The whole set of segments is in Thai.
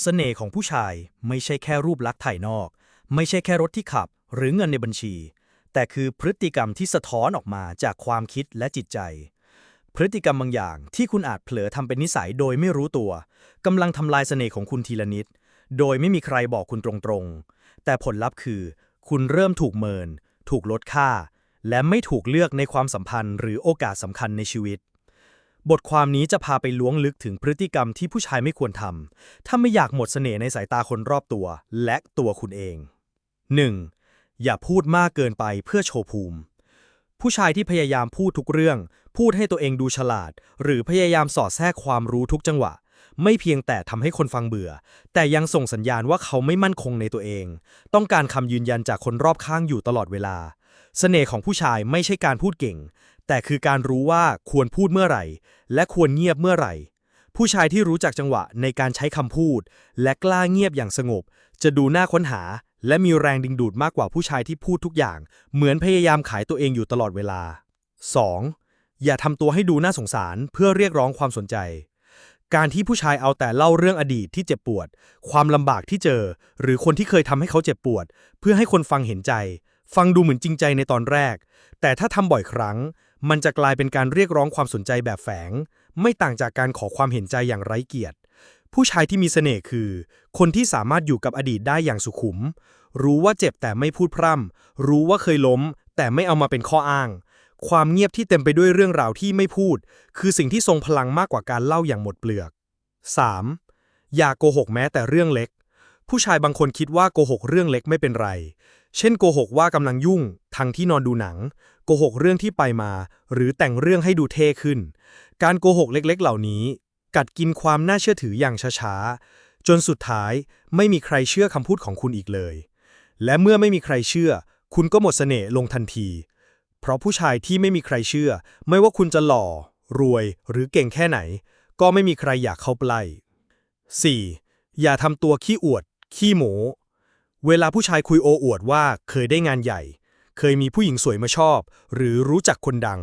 เสน่ห์ของผู้ชายไม่ใช่แค่รูปลักษณ์ภายนอก ไม่ใช่แค่รถที่ขับ หรือเงินในบัญชี แต่คือพฤติกรรมที่สะท้อนออกมาจากความคิดและจิตใจ พฤติกรรมบางอย่างที่คุณอาจเผลอทำเป็นนิสัยโดยไม่รู้ตัวกำลังทำลายเสน่ห์ของคุณทีละนิด โดยไม่มีใครบอกคุณตรงๆ แต่ผลลัพธ์คือ คุณเริ่มถูกเมิน ถูกลดค่า และไม่ถูกเลือกในความสัมพันธ์ หรือโอกาสสำคัญในชีวิต บทความนี้จะพาไปล้วงลึกถึงพฤติกรรมที่ผู้ชายไม่ควรทำ ถ้าไม่อยากหมดเสน่ห์ในสายตาคนรอบตัว และตัวคุณเอง 1. อย่าพูดมากเกินไปเพื่อโชว์ภูมิ ผู้ชายที่พยายามพูดทุกเรื่อง พูดให้ตัวเองดูฉลาด หรือพยายามสอดแทรกความรู้ทุกจังหวะ ไม่เพียงแต่ทำให้คนฟังเบื่อ แต่ยังส่งสัญญาณว่าเขาไม่มั่นคงในตัวเอง ต้องการคำยืนยันจากคนรอบข้างอยู่ตลอดเวลาเสน่ห์ของผู้ชายไม่ใช่การพูดเก่ง แต่คือการรู้ว่าควรพูดเมื่อไหร่ และควรเงียบเมื่อไหร่ ผู้ชายที่รู้จักจังหวะในการใช้คำพูด และกล้าเงียบอย่างสงบ จะดูน่าค้นหา และมีแรงดึงดูดมากกว่าผู้ชายที่พูดทุกอย่าง เหมือนพยายามขายตัวเองอยู่ตลอดเวลา 2. อย่าทำตัวให้ดูน่าสงสารเพื่อเรียกร้องความสนใจการที่ผู้ชายเอาแต่เล่าเรื่องอดีตที่เจ็บปวด ความลำบากที่เจอ หรือคนที่เคยทำให้เขาเจ็บปวด เพื่อให้คนฟังเห็นใจ ฟังดูเหมือนจริงใจในตอนแรก แต่ถ้าทำบ่อยครั้ง มันจะกลายเป็นการเรียกร้องความสนใจแบบแฝง ไม่ต่างจากการขอความเห็นใจอย่างไร้เกียรติ ผู้ชายที่มีเสน่ห์คือ คนที่สามารถอยู่กับอดีตได้อย่างสุขุม รู้ว่าเจ็บแต่ไม่พูดพร่ำ รู้ว่าเคยล้ม แต่ไม่เอามาเป็นข้ออ้าง ความเงียบที่เต็มไปด้วยเรื่องราวที่ไม่พูด คือสิ่งที่ทรงพลังมากกว่าการเล่าอย่างหมดเปลือก 3. อย่าโกหกแม้แต่เรื่องเล็ก ผู้ชายบางคนคิดว่าโกหกเรื่องเล็กไม่เป็นไร เช่นโกหกว่ากำลังยุ่ง ทั้งที่นอนดูหนัง โกหกเรื่องที่ไปมา หรือแต่งเรื่องให้ดูเท่ขึ้น การโกหกเล็กๆ เหล่านี้ กัดกินความน่าเชื่อถืออย่างช้าๆ จนสุดท้ายไม่มีใครเชื่อคำพูดของคุณอีกเลย และเมื่อไม่มีใครเชื่อ คุณก็หมดเสน่ห์ลงทันที เพราะผู้ชายที่ไม่มีใครเชื่อ ไม่ว่าคุณจะหล่อ รวย หรือเก่งแค่ไหน ก็ไม่มีใครอยากเข้าใกล้ 4. อย่าทำตัวขี้อวด ขี้โม เวลาผู้ชายคุยโอ้อวดว่าเคยได้งานใหญ่ เคยมีผู้หญิงสวยมาชอบ หรือรู้จักคนดัง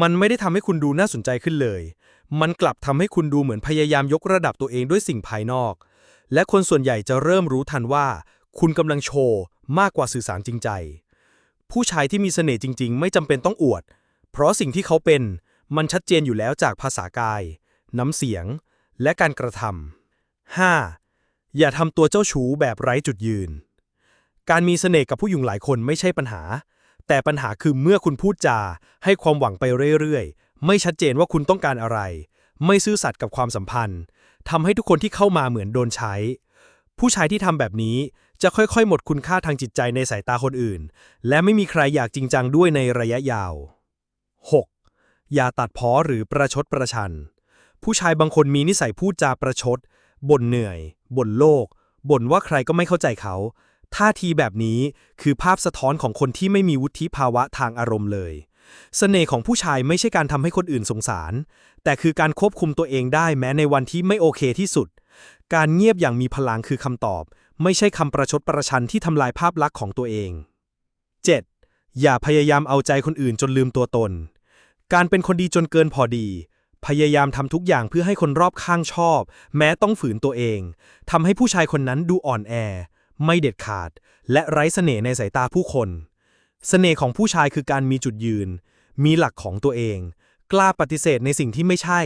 มันไม่ได้ทำให้คุณดูน่าสนใจขึ้นเลย มันกลับทำให้คุณดูเหมือนพยายามยกระดับตัวเองด้วยสิ่งภายนอก และคนส่วนใหญ่จะเริ่มรู้ทันว่า คุณกำลังโชว์มากกว่าสื่อสารจริงใจ ผู้ชายที่มีเสน่ห์จริง ๆ ไม่จำเป็นต้องอวด เพราะสิ่งที่เขาเป็นมันชัดเจนอยู่แล้วจากภาษากาย น้ำเสียง และการกระทำ 5. อย่าทำตัวเจ้าชู้แบบไร้จุดยืน การมีเสน่ห์กับผู้หญิงหลายคนไม่ใช่ปัญหา แต่ปัญหาคือเมื่อคุณพูดจา ให้ความหวังไปเรื่อยๆ ไม่ชัดเจนว่าคุณต้องการอะไร ไม่ซื่อสัตย์กับความสัมพันธ์ทำให้ทุกคนที่เข้ามาเหมือนโดนใช้ ผู้ชายที่ทำแบบนี้จะค่อยๆ หมดคุณค่าทางจิตใจในสายตาคนอื่น และไม่มีใครอยากจริงจังด้วยในระยะยาว 6. อย่าตัดพ้อหรือประชดประชัน ผู้ชายบางคนมีนิสัยพูดจาประชดบ่นเหนื่อย บ่นโลกบ่นว่าใครก็ไม่เข้าใจเขาท่าทีแบบนี้คือภาพสะท้อนของคนที่ไม่มีวุฒิภาวะทางอารมณ์เลยเสน่ห์ของผู้ชายไม่ใช่การทำให้คนอื่นสงสาร แต่คือการควบคุมตัวเองได้แม้ในวันที่ไม่โอเคที่สุด การเงียบอย่างมีพลังคือคำตอบ ไม่ใช่คำประชดประชันที่ทำลายภาพลักษณ์ของตัวเอง 7. อย่าพยายามเอาใจคนอื่นจนลืมตัวตน การเป็นคนดีจนเกินพอดี พยายามทำทุกอย่างเพื่อให้คนรอบข้างชอบ แม้ต้องฝืนตัวเองทำให้ผู้ชายคนนั้นดูอ่อนแอ ไม่เด็ดขาด และไร้เสน่ห์ในสายตาผู้คนเสน่ห์ของผู้ชายคือการมีจุดยืน มีหลักของตัวเอง กล้าปฏิเสธในสิ่งที่ไม่ใช่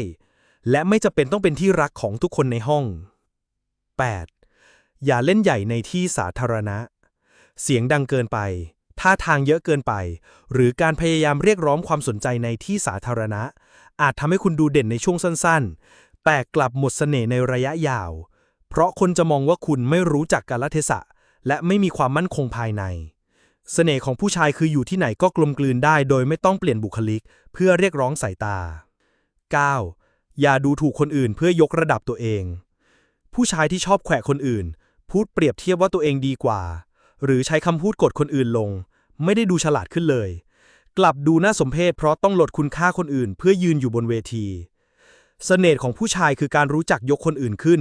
และไม่จะเป็นต้องเป็นที่รักของทุกคนในห้อง 8. อย่าเล่นใหญ่ในที่สาธารณะ เสียงดังเกินไปท่าทางเยอะเกินไป หรือการพยายามเรียกร้องความสนใจในที่สาธารณะ อาจทำให้คุณดูเด่นในช่วงสั้นๆ แต่กลับหมดเสน่ห์ในระยะยาว เพราะคนจะมองว่าคุณไม่รู้จักกาลเทศะ และไม่มีความมั่นคงภายใน เสน่ห์ของผู้ชายคืออยู่ที่ไหนก็กลมกลืนได้ โดยไม่ต้องเปลี่ยนบุคลิก เพื่อเรียกร้องสายตา 9. อย่าดูถูกคนอื่นเพื่อยกระดับตัวเอง ผู้ชายที่ชอบแขวะคนอื่น พูดเปรียบเทียบว่าตัวเองดีกว่า หรือใช้คำพูดกดคนอื่นลง ไม่ได้ดูฉลาดขึ้นเลย กลับดูน่าสมเพชเพราะต้องลดคุณค่าคนอื่น เพื่อยืนอยู่บนเวทีเสน่ห์ของผู้ชายคือการรู้จักยกคนอื่นขึ้น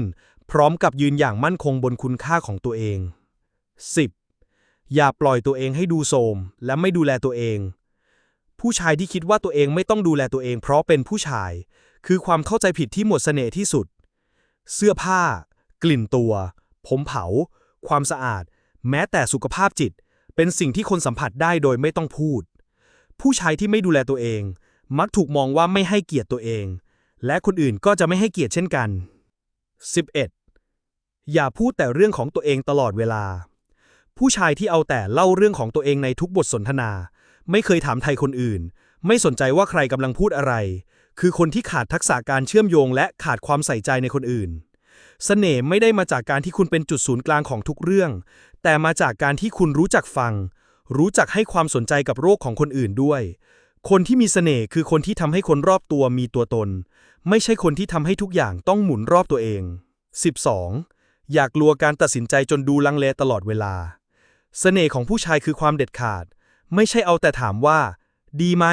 พร้อมกับยืนอย่างมั่นคงบนคุณค่าของตัวเอง 10. อย่าปล่อยตัวเองให้ดูโทรมและไม่ดูแลตัวเอง ผู้ชายที่คิดว่าตัวเองไม่ต้องดูแลตัวเอง เพราะเป็นผู้ชาย คือความเข้าใจผิดที่หมดเสน่ห์ที่สุด เสื้อผ้า กลิ่นตัว ผมเผา ความสะอาด แม้แต่สุขภาพจิต เป็นสิ่งที่คนสัมผัสได้โดยไม่ต้องพูด ผู้ชายที่ไม่ดูแลตัวเอง มักถูกมองว่าไม่ให้เกียรติตัวเอง และคนอื่นก็จะไม่ให้เกียรติเช่นกัน 11. อย่าพูดแต่เรื่องของตัวเองตลอดเวลา ผู้ชายที่เอาแต่เล่าเรื่องของตัวเองในทุกบทสนทนา ไม่เคยถามไทยคนอื่น ไม่สนใจว่าใครกำลังพูดอะไร คือคนที่ขาดทักษะการเชื่อมโยง และขาดความใส่ใจในคนอื่นเสน่ห์ไม่ได้มาจากการที่คุณเป็นจุดศูนย์กลางของทุกเรื่อง แต่มาจากการที่คุณรู้จักฟัง รู้จักให้ความสนใจกับโรคของคนอื่นด้วย คนที่มีเสน่ห์คือคนที่ทำให้คนรอบตัวมีตัวตน ไม่ใช่คนที่ทำให้ทุกอย่างต้องหมุนรอบตัวเอง 12. อยากลัวการตัดสินใจจนดูลังเลตลอดเวลา เสน่ห์ของผู้ชายคือความเด็ดขาด ไม่ใช่เอาแต่ถามว่า ดีไหม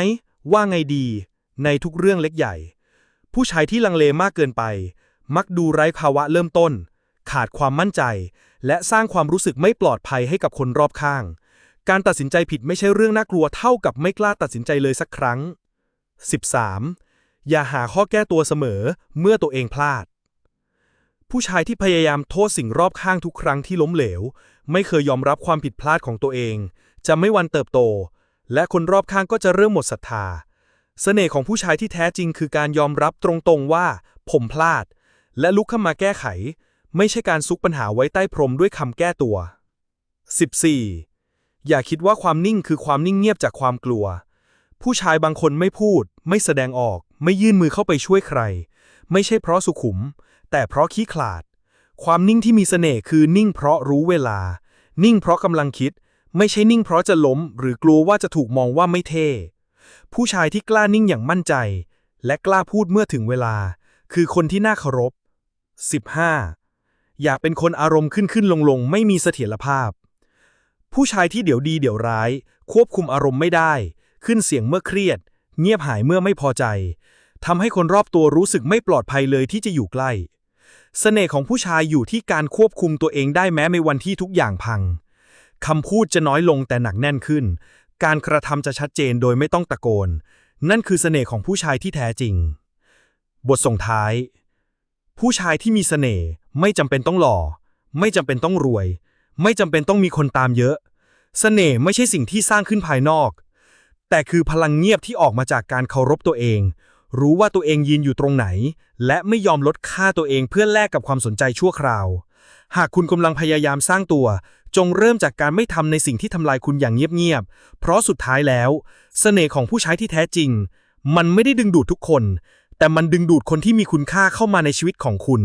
ว่าไงดี ในทุกเรื่องเล็กใหญ่ ผู้ชายที่ลังเลมากเกินไป มักดูไร้ภาวะเริ่มต้น ขาดความมั่นใจ และสร้างความรู้สึกไม่ปลอดภัยให้กับคนรอบข้าง การตัดสินใจผิดไม่ใช่เรื่องน่ากลัวเท่ากับไม่กล้าตัดสินใจเลยสักครั้ง 13. อย่าหาข้อแก้ตัวเสมอเมื่อตัวเองพลาด ผู้ชายที่พยายามโทษสิ่งรอบข้างทุกครั้งที่ล้มเหลว ไม่เคยยอมรับความผิดพลาดของตัวเอง จะไม่วันเติบโต และคนรอบข้างก็จะเริ่มหมดศรัทธาเสน่ห์ของผู้ชายที่แท้จริงคือการยอมรับตรงๆว่า ผมพลาด และลุกขึ้นมาแก้ไข ไม่ใช่การซุกปัญหาไว้ใต้พรมด้วยคำแก้ตัว 14. อย่าคิดว่าความนิ่งคือความนิ่งเงียบจากความกลัว ผู้ชายบางคนไม่พูด ไม่แสดงออก ไม่ยื่นมือเข้าไปช่วยใคร ไม่ใช่เพราะสุขุม แต่เพราะขี้ขลาด ความนิ่งที่มีเสน่ห์คือนิ่งเพราะรู้เวลา นิ่งเพราะกำลังคิด ไม่ใช่นิ่งเพราะจะล้ม หรือกลัวว่าจะถูกมองว่าไม่เท่ผู้ชายที่กล้านิ่งอย่างมั่นใจ และกล้าพูดเมื่อถึงเวลา คือคนที่น่าเคารพ 15. อย่าเป็นคนอารมณ์ขึ้นขึ้นลงลงไม่มีเสถียรภาพ ผู้ชายที่เดี๋ยวดีเดี๋ยวร้าย ควบคุมอารมณ์ไม่ได้ ขึ้นเสียงเมื่อเครียด เงียบหายเมื่อไม่พอใจทำให้คนรอบตัวรู้สึกไม่ปลอดภัยเลยที่จะอยู่ใกล้เสน่ห์ของผู้ชายอยู่ที่การควบคุมตัวเองได้แม้ในวันที่ทุกอย่างพังคำพูดจะน้อยลงแต่หนักแน่นขึ้น การกระทำจะชัดเจนโดยไม่ต้องตะโกน นั่นคือเสน่ห์ของผู้ชายที่แท้จริง บทส่งท้าย ผู้ชายที่มีเสน่ห์ไม่จำเป็นต้องหล่อ ไม่จำเป็นต้องรวย ไม่จำเป็นต้องมีคนตามเยอะเสน่ห์ไม่ใช่สิ่งที่สร้างขึ้นภายนอก แต่คือพลังเงียบที่ออกมาจากการเคารพตัวเอง รู้ว่าตัวเองยืนอยู่ตรงไหน และไม่ยอมลดค่าตัวเองเพื่อแลกกับความสนใจชั่วคราว หากคุณกำลังพยายามสร้างตัว จงเริ่มจากการไม่ทำในสิ่งที่ทำลายคุณอย่างเงียบๆเพราะสุดท้ายแล้วเสน่ห์ของผู้ใชายที่แท้จริง มันไม่ได้ดึงดูดทุกคน แต่มันดึงดูดคนที่มีคุณค่าเข้ามาในชีวิตของคุณ